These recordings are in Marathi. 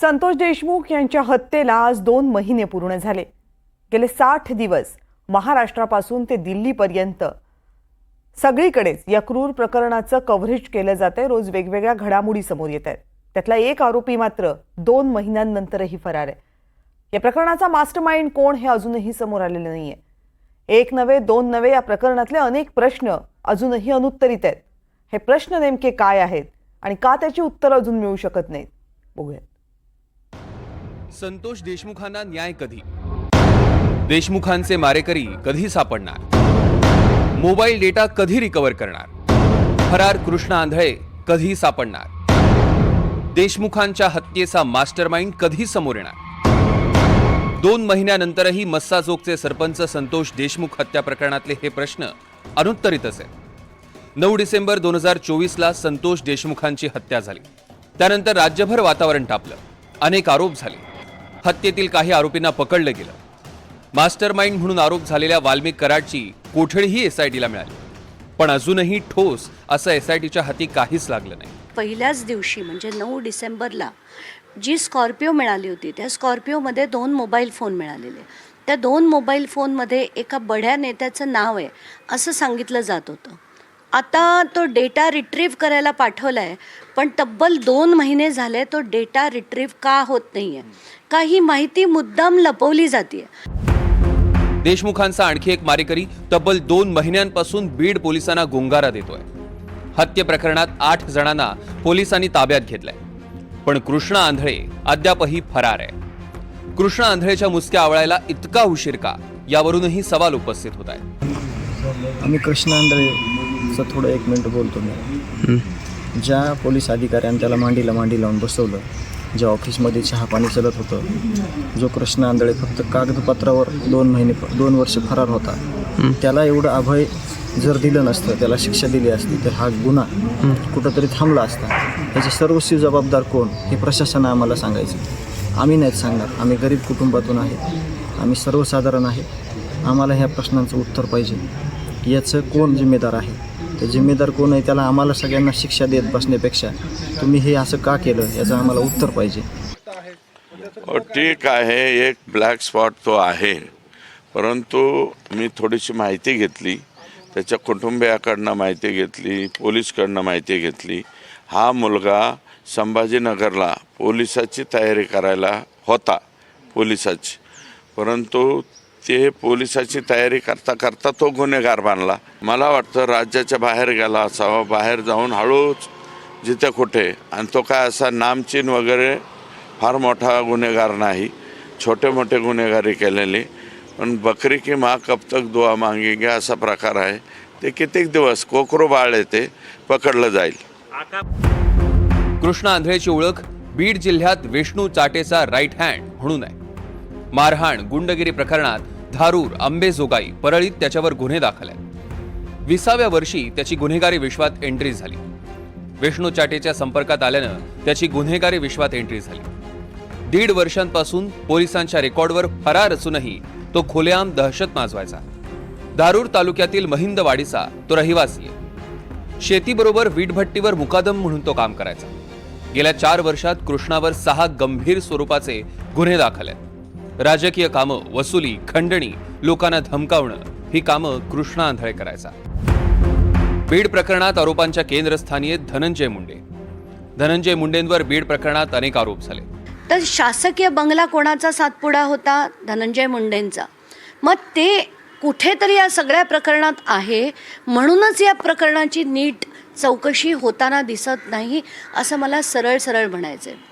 संतोष देशमुख यांच्या हत्येला आज दोन महिने पूर्ण झाले. गेले साठ दिवस महाराष्ट्रापासून ते दिल्लीपर्यंत सगळीकडेच या क्रूर प्रकरणाचं कव्हरेज केलं जातंय. रोज वेगवेगळ्या घडामोडी समोर येत आहेत. त्यातला एक आरोपी मात्र दोन महिन्यांनंतरही फरार आहे. या प्रकरणाचा मास्टर माइंड कोण हे अजूनही समोर आलेलं नाहीये. एक नव्हे दोन नव्हे या प्रकरणातले अनेक प्रश्न अजूनही अनुत्तरित आहेत. हे प्रश्न नेमके काय आहेत आणि का त्याची उत्तरं अजून मिळू शकत नाहीत? बघूयात. संतोष देशमुखांना न्याय कधी? देशमुखांचे मारेकरी कधी सापडणार? मोबाईल डेटा कधी रिकव्हर करणार? फरार कृष्ण आंधळे कधी सापडणार? देशमुखांच्या हत्येचा मास्टरमाइंड कधी समोर येणार? दोन महिन्यानंतरही मस्साजोगचे सरपंच संतोष देशमुख हत्या प्रकरणातले हे प्रश्न अनुत्तरितच आहे नऊ डिसेंबर दोन हजार चोवीसला संतोष देशमुखांची हत्या झाली. त्यानंतर राज्यभर वातावरण तापलं. अनेक आरोप झाले. हत्येतील काही आरोपींना पकडलं गेलं. मास्टर माइंड म्हणून आरोप झालेल्या वाल्मिक कराडची कोठडीही एसआयटीला मिळाली. पण अजूनही ठोस असं एसआयटीच्या हाती काहीच लागलं नाही. पहिल्याच दिवशी म्हणजे नऊ डिसेंबरला जी स्कॉर्पिओ मिळाली होती त्या स्कॉर्पिओमध्ये दोन मोबाईल फोन मिळालेले. त्या दोन मोबाईल फोनमध्ये एका बड्या नेत्याचं नाव आहे असं सांगितलं जात होतं. आता तो डेटा रिट्रीव्ह करायला पाठवला आहे पण तब्बल दोन महिने झाले तो डेटा रिट्रीव्ह का होत नाही आहे का ही माहिती मुद्दाम लपवली जाते देशमुखांचा आणखी एक मारेकरी तब्बल दोन महिन्यांपासून बीड पोलिसांना गुंगारा देतोय. हत्ये प्रकरणात आठ जणांना पोलिसांनी ताब्यात घेतलंय. पण कृष्ण आंधळे अद्यापही फरार आहे. कृष्ण आंधळेच्या मुसक्या आवळायला इतका उशीर का? यावरूनही सवाल उपस्थित होत आहेत. आम्ही कृष्ण आंधळेचं थोडं एक मिनटं बोलतो मी. ज्या पोलीस अधिकाऱ्याने त्याला मांडीला मांडी लावून बसवलं ज्या ऑफिसमध्ये चहा पाणी चालत होतं जो कृष्ण आंधळे फक्त कागदपत्रावर दोन महिने दोन वर्ष फरार होता त्याला एवढं अभय जर दिलं नसतं त्याला शिक्षा दिली असती तर हा गुन्हा कुठंतरी थांबला असता. याची सर्वस्वी जबाबदार कोण हे प्रशासन आम्हाला सांगायचं. आम्ही नाहीत सांगणार. आम्ही गरीब कुटुंबातून आहे. आम्ही सर्वसाधारण आहे. आम्हाला ह्या प्रश्नांचं उत्तर पाहिजे. याचं कोण जिम्मेदार आहे? तर जिम्मेदार कोण आहे त्याला आम्हाला सगळ्यांना शिक्षा देत बसण्यापेक्षा तुम्ही हे असं का केलं याचं आम्हाला उत्तर पाहिजे. हो, ठीक आहे एक ब्लॅक स्पॉट तो आहे. परंतु मी थोडीशी माहिती घेतली त्याच्या कुटुंबियाकडनं माहिती घेतली पोलीसकडनं माहिती घेतली. हा मुलगा संभाजीनगरला पोलिसाची तयारी करायला होता पोलिसाची. परंतु ते पोलिसाची तयारी करता करता तो गुन्हेगार बनला. मला वाटतं राज्याच्या बाहेर गेला असावा बाहेर जाऊन हळूच जिथे कुठे. आणि तो काय असा नामचीन वगैरे फार मोठा गुन्हेगार नाही. छोटे मोठे गुन्हेगारी केलेली. पण बकरी की मा कब तक दुआ मागेंगे असा प्रकार आहे. ते कित्येक दिवस कोकरो बाळ येते पकडलं जाईल. कृष्ण आंधळेची ओळख बीड जिल्ह्यात विष्णू चाटेचा राईट हँड म्हणून आहे. मारहाण गुंडगिरी प्रकरणात धारूर आंबेजोगाई परळीत त्याच्यावर गुन्हे दाखल आहेत. विसाव्या वर्षी त्याची गुन्हेगारी विश्वात एंट्री झाली. विष्णू चाटेच्या संपर्कात आल्यानं त्याची गुन्हेगारी विश्वात एंट्री झाली. दीड वर्षांपासून पोलिसांच्या रेकॉर्डवर फरार असूनही तो खुलेआम दहशत माजवायचा. धारूर तालुक्यातील महिंदवाडीचा तो रहिवासी आहे. शेतीबरोबर वीटभट्टीवर मुकादम म्हणून तो काम करायचा. गेल्या चार वर्षात कृष्णावर सहा गंभीर स्वरूपाचे गुन्हे दाखल आहेत. राजकीय कामं वसुली खंडणी लोकांना धमकावणं ही कामं कृष्णा आंधळे करायचा. बीड प्रकरणात आरोपांच्या केंद्रस्थानी आहेत धनंजय मुंडे. धनंजय मुंडेंवर बीड प्रकरणात अनेक आरोप झाले. तर शासकीय बंगला कोणाचा सातपुडा होता? धनंजय मुंडेंचा. मग ते कुठेतरी या सगळ्या प्रकरणात आहे. म्हणूनच या प्रकरणाची नीट चौकशी होताना दिसत नाही असं मला सरळ सरळ म्हणायचं आहे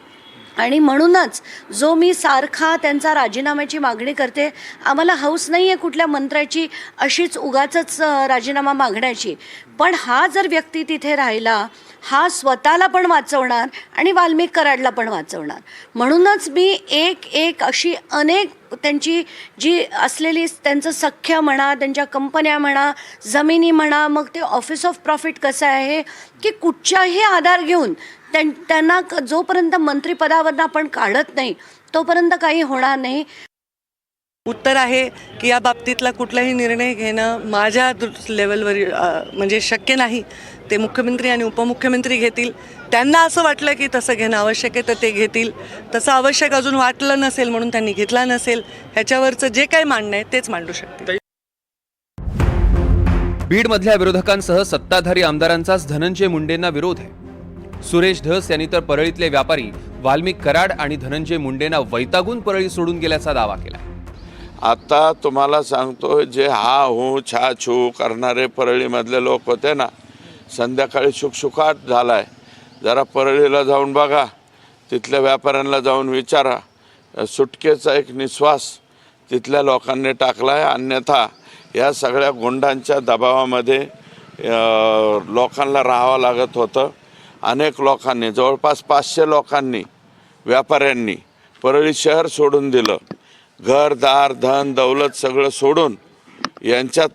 आणि म्हणूनच जो मी सारखा त्यांचा राजीनाम्याची मागणी करते आम्हाला हौस नाही आहे कुठल्या मंत्र्याची अशीच उगाच राजीनामा मागण्याची. पण हा जर व्यक्ती तिथे राहिला हा स्वतःला पण वाचवणार आणि वाल्मिक कराडला पण वाचवणार. म्हणूनच मी एक एक अशी अनेक त्यांची जी असलेली त्यांचं सख्य म्हणा त्यांच्या कंपन्या म्हणा जमिनी म्हणा मग ते ऑफिस ऑफ प्रॉफिट कसं आहे की कुठच्याही आधार घेऊन त्यां त्यांना क- जोपर्यंत मंत्रिपदावरनं आपण काढत नाही तोपर्यंत काही होणार नाही. उत्तर आहे की या बाबतीतला कुठलाही निर्णय घेणं माझ्या दृ- लेवलवर म्हणजे शक्य नाही. ते मुख्यमंत्री आणि उपमुख्यमंत्री घेतील. त्यांना असं वाटलं की तसं घेणं आवश्यक आहे तर ते घेतील. तसं आवश्यक अजून वाटलं नसेल म्हणून त्यांनी घेतला नसेल ह्याच्यावरचं जे काही मांडणं आहे तेच मांडू शकतील. बीडमधल्या विरोधकांसह सत्ताधारी आमदारांचाच धनंजय मुंडेंना विरोध आहे. सुरेश धस यांनी तर परळीतले व्यापारी वाल्मिक कराड आणि धनंजय मुंडेंना वैतागून परळी सोडून गेल्याचा दावा केला आता तुम्हाला सांगतो जे हा हू छा छू करणारे परळीमधले लोक होते ना संध्याकाळी शुकशुकाट झालाय. जरा परळीला जाऊन बघा तिथल्या व्यापाऱ्यांना जाऊन विचारा. सुटकेचा एक निश्वास तिथल्या लोकांनी टाकलाय अन्यथा या सगळ्या गुंडांच्या दबावामध्ये लोकांना राहावं लागत होतं. अनेक लोकांनी जवळपास पाचशे लोकांनी व्यापाऱ्यांनी परळी शहर सोडून दिलं. घर दार धन दौलत सगळं सोडून यांच्या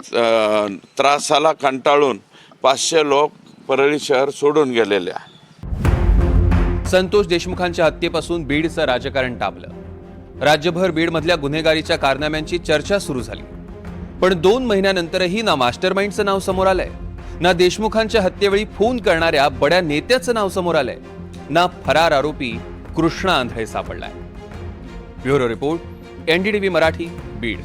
त्रासाला कंटाळून पाचशे लोक परळी शहर सोडून गेलेले आहे संतोष देशमुखांच्या हत्येपासून बीडचं राजकारण टाबलं. राज्यभर बीडमधल्या गुन्हेगारीच्या कारनाम्यांची चर्चा सुरू झाली. पण दोन महिन्यानंतरही ना मास्टरमाइंडचं नाव समोर आलंय. ना देशमुखांच्या हत्येवेळी फोन करणाऱ्या बड्या नेत्याचं नाव समोर आलंय. ना फरार आरोपी कृष्णा आंधळे सापडलाय. Bureau report NDTV Marathi Beed.